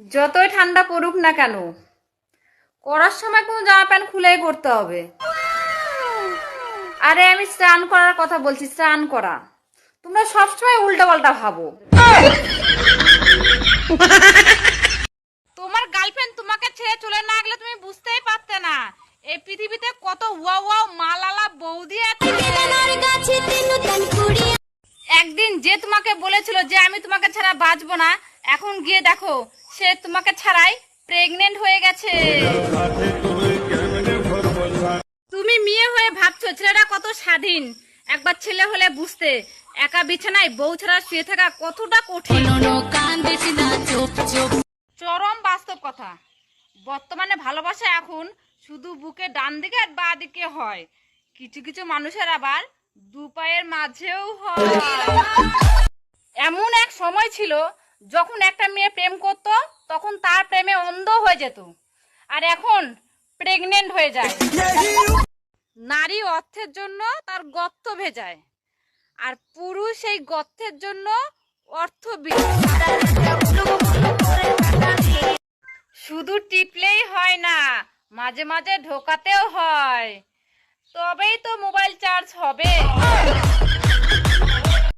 যতই ঠান্ডা পড়ুক না কেন, করার সময় কোনো জামা প্যান্ট খুলেই করতে হবে। আরে আমি স্নান করার কথা বলছি, স্নান করা। তোমরা সবসময় উল্টা পাল্টা ভাবো। তোমার গার্লফ্রেন্ড তোমাকে ছেড়ে চলে না গেলে তুমি বুঝতেই পারতে না। এই পৃথিবীতে কত ওয়া ওয়া মালালা বৌদি আছে। তোমাকে বলেছিল যে আমি তোমাকে ছাড়া বাঁচবো না। এখন গিয়ে দেখো, সে তোমাকে ছাড়াই প্রেগনেন্ট হয়ে গেছে। তুমি মেয়ে হয়ে ভাবছ, ছেলেটা কত স্বাধীন। একবার ছেলে হলে বুঝতে, একা বিছানায় বউ ছাড়া শুয়ে থাকা কতটা কঠিন। চরম বাস্তব কথা। বর্তমানে ভালোবাসা এখন শুধু বুকে ডান দিকে আর বা দিকে হয়। কিছু কিছু মানুষের আবার দু পায়ের মাঝেও হয়। সময় ছিল, যখন একটা মেয়ে প্রেম করত, তখন তার প্রেমে অন্ধ হয়ে যেত। আর এখন প্রেগনেন্ট হয়ে যায়। নারী অর্থের জন্য তার গর্ত ভেজায়। আর পুরুষ সেই গর্তের জন্য অর্থ শুধু টিপলেই হয় না, মাঝে মাঝে ঢোকাতেও হয়। তবেই তো মোবাইল চার্জ হবে।